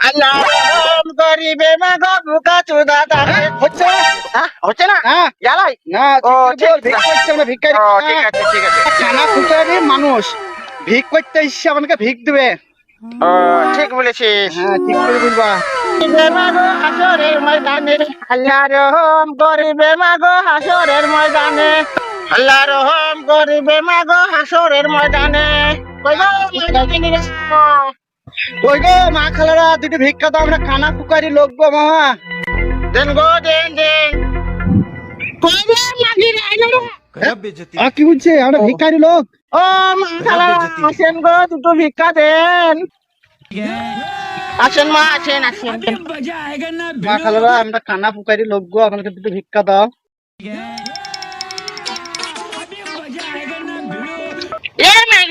আল্লাহ গরিবে মাগো বুকা চুদা দাঁড়ে হচ্ছে না হচ্ছে না ইয়ালাই না ও, ঠিক ঠিক ভিক আমরা ভিক্ষারি ও ঠিক আছে ঠিক আছে খানা ফুটারি মানুষ ভিক করতে ইচ্ছে আমাকে ভিক দিবে ও ঠিক বলেছিস হ্যাঁ ঠিক করে বলবা মাগো হাসরের ময়দানে আল্লাহ রহম গরিবে মাগো হাসরের ময়দানে আল্লাহ রহম গরিবে মাগো হাসরের ময়দানে কই গো, ওই গো মা খালারা দুটো ভিক্ষা দাও আমরা কানা ফুকারি লোক গো মামা দেন গো দেন দেন। কই গো, মাগি রে, আইলো কি বলছে? আমরা ভিক্ষারি লোক। ও মা খালা আসেন গো দুটো ভিক্ষা দেন। আসেন মা আসেন আসেন। মা খালারা আমরা খানা ফুকারি লোক গো আমাকে দুটো ভিক্ষা দাও।